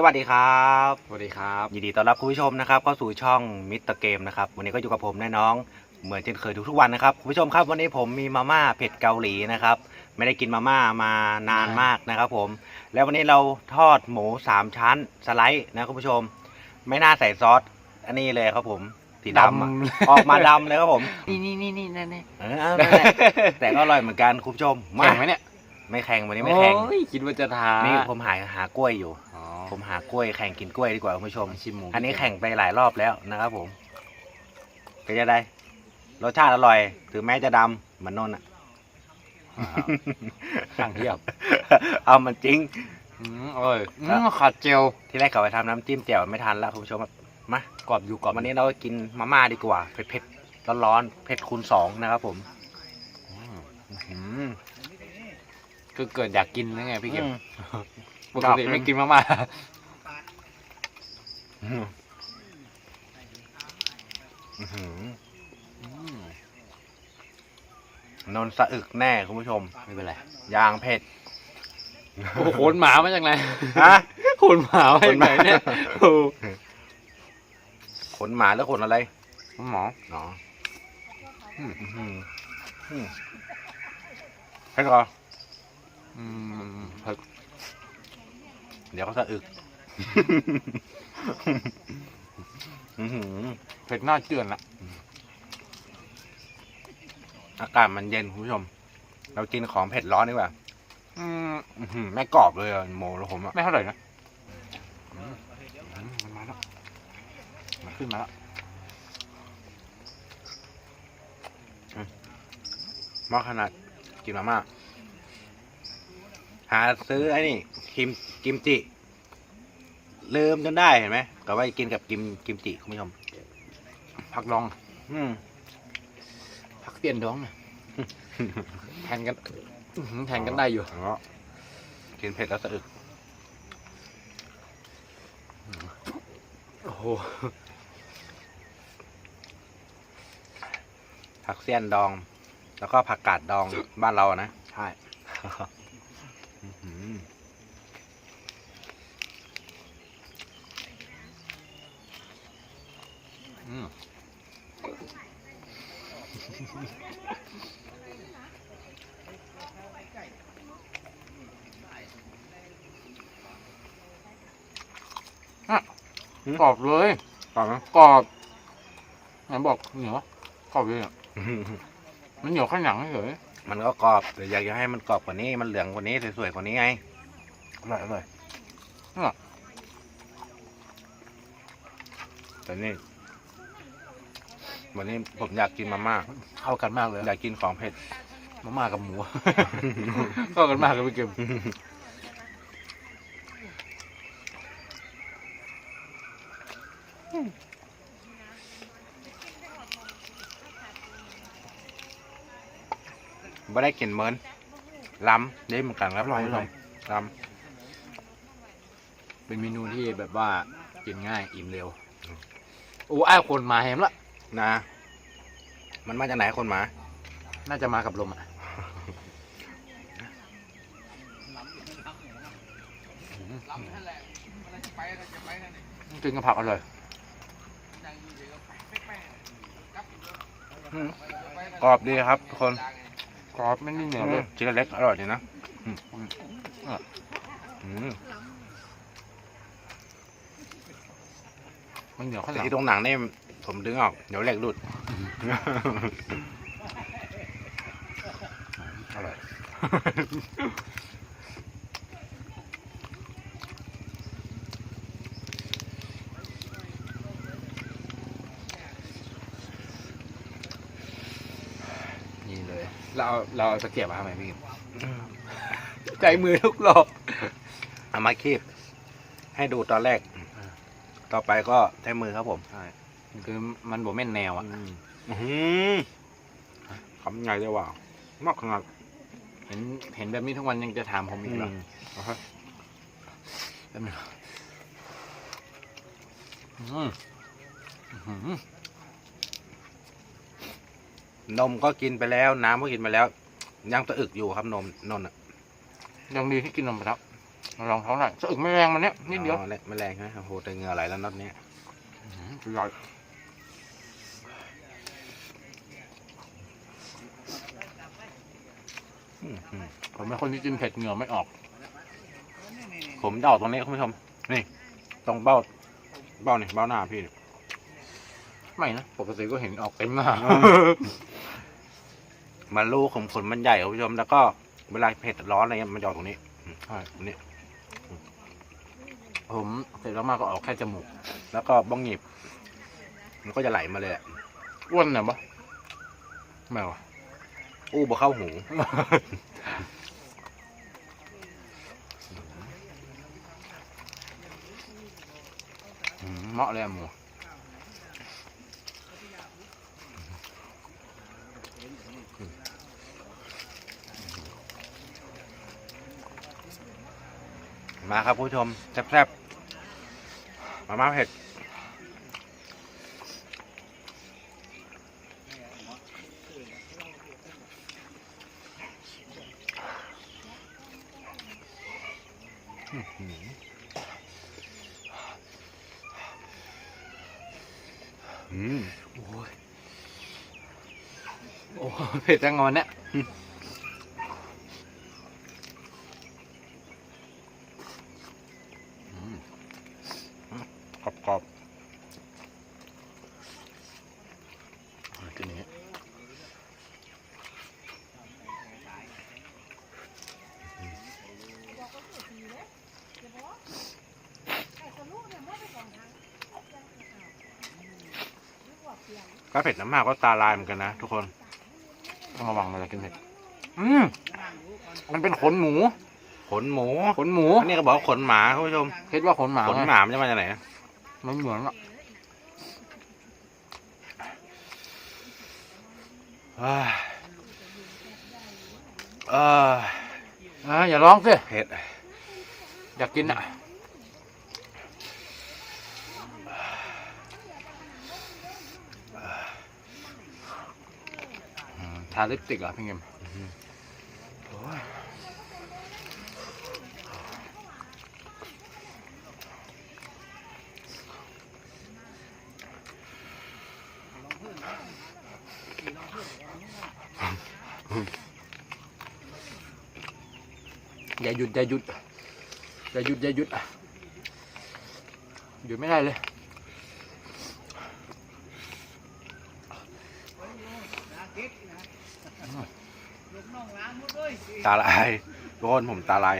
สวัสดีครับ สวัสดีครับ ยินดีต้อนรับคุณผู้ชมนะครับเข้าสู่ช่องมิสเตอร์เกมนะครับ วันนี้ก็อยู่กับผมแน่น้อง เหมือนเช่นเคยทุกๆวันนะครับ คุณผู้ชมครับวันนี้ผมมีมาม่าเผ็ดเกาหลีนะครับ ไม่ได้กินมาม่ามานานมากนะครับผม แล้ววันนี้เราทอดหมูสามชั้นสไลด์นะคุณผู้ชม ไม่น่าใส่ซอส อันนี้เลยครับผมสีดำอะออกมาดำเลยครับผมนี่นี่นี่นี่นั่นนี่เออเอานั่นแหละแต่ก็อร่อยเหมือนกันคุณผู้ชมมาแข่งไหมเนี่ยไม่แข่งวันนี้ไม่แข่ง โอ้ยคิดว่าจะทานี่นี่ผมหาหากล้วยอยู่อ๋อ ผมหากล้วยแข่งกินกล้วยดีกว่าคุณผู้ชม ชิมหมูอันนี้แข่งไปหลายรอบแล้วนะครับผมเป็นยังไงรสชาติอร่อย ถึงแม้จะดำเหมือนนนท์อะข้างเทียบ เอามันจริงอืมอร่อยอืมขาดเจลที่แรกเขาไปทำน้ำจิ้มแจ่วไม่ทันแล้วคุณผู้ชมครับมากรอบอยู่กรอบวันนี้เรากินมาม่าดีกว่าเผ็ดๆร้อนๆเผ็ดคูณสองนะครับผมอืมอืมคือเกิดอยากกินนะไงพี่เก็บอืม ปกติไม่กินมากอืมอื้อหือๆอืมนนท์สะอึกแน่คุณผู้ชม ไม่เป็นไรยางเผ็ด โอ้โหขนหมามาจากไหนฮะ ขนหมามาจากไหนเนี่ยโอ้ขนหมาหรือขนอะไรหมอเนาะอืมอืมอืมให้ก่อนอืมเผ็ด เดี๋ยวเขาสะอึก อื้อหือเผ็ดหน้าเจือนละอากาศมันเย็นคุณผู้ชม เรากินของเผ็ดร้อนดีกว่าอืมอื้อหือแม่กรอบเลยอะโมแล้วผมอะไม่เท่าไหร่นะอืมอืมมันมาแล้วมันขึ้นมาแล้วมากขนาดกินมาม่า หาซื้อไอ้นี่กิมกิมจิ ลืมจนได้เห็นไหมก็ว่ากินกับกิมกิมจิคุณผู้ชมผักดอง อืมผักเตียนดองน่ะแทนกันอื้อหือแทนกันได้อยู่อ๋อกินเผ็ดแล้วสะอึกโอ้โหผักเสี้ยนดอง แล้วก็ผักกาดดองบ้านเราอะนะ ใช่ อื้อหือ อืมอะ กรอบเลยกรอบไหมกรอบไหนบอกเหนียวกรอบเลยอะมันเหนียวข้างหนังเฉยมันก็กรอบแต่อยากจะให้มันกรอบกว่านี้มันเหลืองกว่านี้สวยๆกว่านี้ไงอร่อยอร่อยแต่นี่วันนี้ผมอยากกินมาม่าเข้ากันมากเลย อยากกินของเผ็ดมาม่ากับหมูเข้ากันมากเลยพี่เกม ไม่ได้กลิ่นเหมือนล้ำได้เหมือนกันครับอร่อยคุณอผู้ชร่อยมล้เป็นเมนูที่แบบว่ากินง่ายอิ่มเร็วโอ้ไอ้ายคนมาแฮมละำนะ มันมาจากไหนคนหมา น่าจะมากับลมอะกินกับผักอร่อย กรอบดีครับทุกคนกรอบไม่นิ่เหนียวเลยชิ้นเล็กอร่อยดีนะอืมอืมอืมมันเหนียวข้างหแต่ลังที่ตรงหนังนี่ผมดึงออกเดี๋ยวเหล็กหลุดอร่อยนี่ เลยเราเอาเราเอาตะเกียบมาทำไมพี่ใจมือทุกรอบเอามาคีบให้ดูตอนแรก ต่อไปก็ใช้มือครับผม ใช่ คือมันบ่แม่นแนวอะอื้อหือคำใหญ่เลยว่ะมากขนาดเห็นเห็นแบบนี้ทุกวันยังจะถามผมอีกเหรอมแป๊บนึงอืมอื้อหือ นมก็กินไปแล้ว น้ำก็กินไปแล้ว ยังตะอึกอยู่ครับนมนนท์อะยังดีที่กินนมไปแล้วลองท้องหน่อยสะอึกไม่แรงมันเนี้ยนิดเดียวอ๋อไม่แรงใช่ไหมโอ้โหแต่เหงื่อไหลแล้วนัดเนี้ยอร่อยผมเป็นคนที่กินเผ็ดเหงื่อไม่ออก ผมจะออกตรงนี้คุณผู้ชม นี่ ตรงเบ้า เบ้านี่เบ้าหน้าพี่นี่ไม่นะปกติก็เห็นออกเต็มหน้ามั มันลูกขมขนมันใหญ่คุณผู้ชมแล้วก็เวลาเผ็ดร้อนอะไรเงี้ยมันจะออกตรงนี้ใช่ตรงนี้ ผมเสร็จแล้วมาก็ออกแค่จมูก แล้วก็บ้องหยิบ มันก็จะไหลมาเลยอะอ้วนเน่ะปะไม่วะอู้บ่เข้าหู อืมเหมาะเลยอะหมู มาครับผู้ชมแซ่บๆมาม่าเผ็ดอืมโอ้เผ็ดจังงอนเนี่ยอืม กรอบกรอบ ทีนี้ ๆก็เผ็ดน้ำมากก็ตาลายเหมือนกันนะทุกคนต้องระวังเวลากินเผ็ดอืมมันเป็นขนหมูขนหมูขนหมูอันนี้ก็บอกว่าขนหมาคุณผู้ชมคิดว่าขนหมาขนไงหมามันจะมาจากไหนมันเหมือนอะเอ้ยเอออ่าอย่าร้องสิเผ็ดอยากกินอะอืมทาลิปติกเหรอพี่เกมอย่าหยุดอย่าหยุดอย่าหยุดอย่าหยุดหยุดไม่ได้เลย ตาลายทุกคนผมตาลาย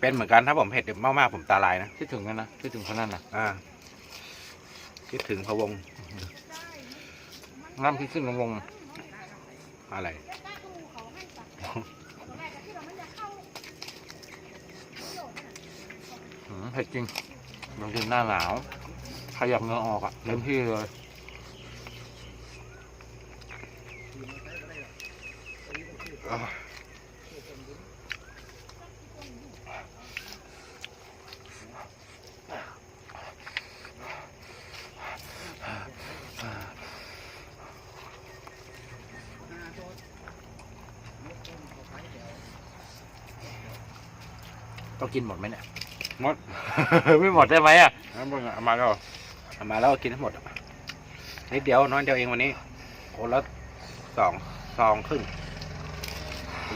เป็นเหมือนกันถ้าผมเผ็ดมากๆผมตาลายนะคิดถึงกันนะคิดถึงคนนั้นนะอ่าคิดถึงพะวงน้ำคิดขึ้นลงลงอะไรอืมเผ็ดจริงบางทีหน้าหนาว ขยับเหงือออกอะเต็มที่เลย ต้องกินหมดไหมเนี่ยหมด ไม่หมดได้ไหมอะเอามาเอามาแล้วเอามาแล้วกินทั้งหมดนิดเดียวน้อยเดียวเองวันนี้คนละสองซองครึ่ง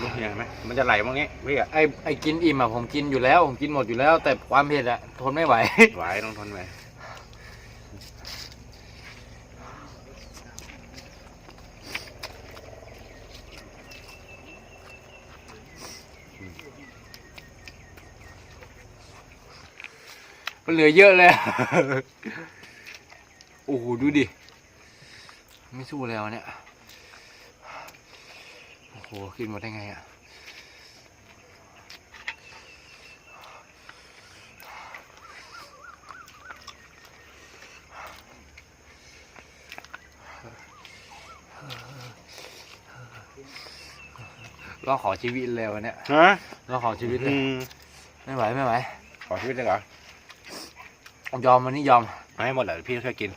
รู้ยังไหมมันจะไหลมั้งงี้พี่อะไอไอกินอิ่มอะผมกินอยู่แล้ว ผมกินหมดอยู่แล้ว แต่ความเผ็ดอะทนไม่ไหว ไหวต้องทนไปมั นเหลือเยอะเลย โอ้โห ดูดิ ไม่สู้แล้วเนี่ย โอ้โห กินหมดได้ไงอะเราขอชีวิตเลยวันเนี้ยฮะเราขอชีวิตเลย อืมไม่ไหว ไม่ไหว ขอชีวิตเลยเหรอ ยอมวันนี้ยอมไม่ให้หมดเลยพี่ค่วยกิน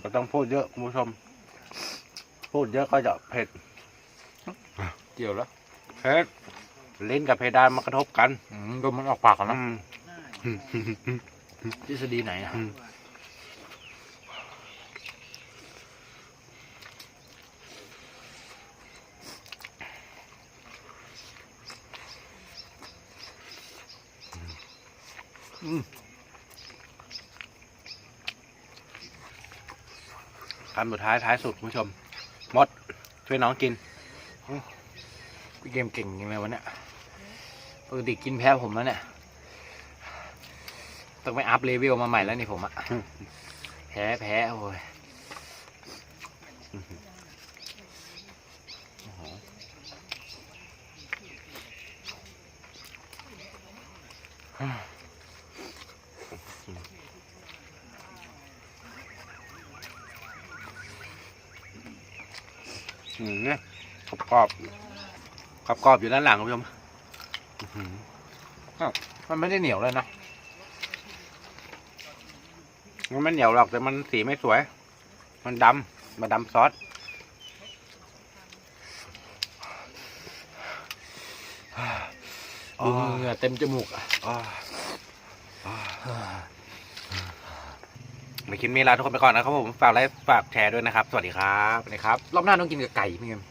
เราต้องพูดเยอะคุณผู้ชม พูดเยอะก็จะเผ็ดเกี่ยวแล้วเผ็ดเล่นกับเพดานมากระทบกัน อืมลมมันออกปากแล้วนะ ทฤษฎีไหนอะอืมอืมคำสุดท้ายท้ายสุดคุณผู้ชม มด ช่วยน้องกินพี่เกมเก่งจริงเลยวันเนี้ยปกติกินแพ้ผมแล้วเนี่ย ต้องไปอัพเลเวลมาใหม่แล้วนี่ผมอะแพ้แพ้โอ้ยอืมเนี่ยกรอบกรอบกรอบกรอบอยู่ด้านหลังคุณผู้ชมมันไม่ได้เหนียวเลยนะ มันไม่เหนียวหรอกแต่มันสีไม่สวย มันดำมาดำซอสดูเหงื่อเต็มจมูกอะอ่าอ่าไม่คิดมีลาทุกคนไปก่อนนะครับผม ฝากไลค์ฝากแชร์ด้วยนะครับ สวัสดีครับนะครับ รอบหน้าต้องกินกับไก่พี่เกม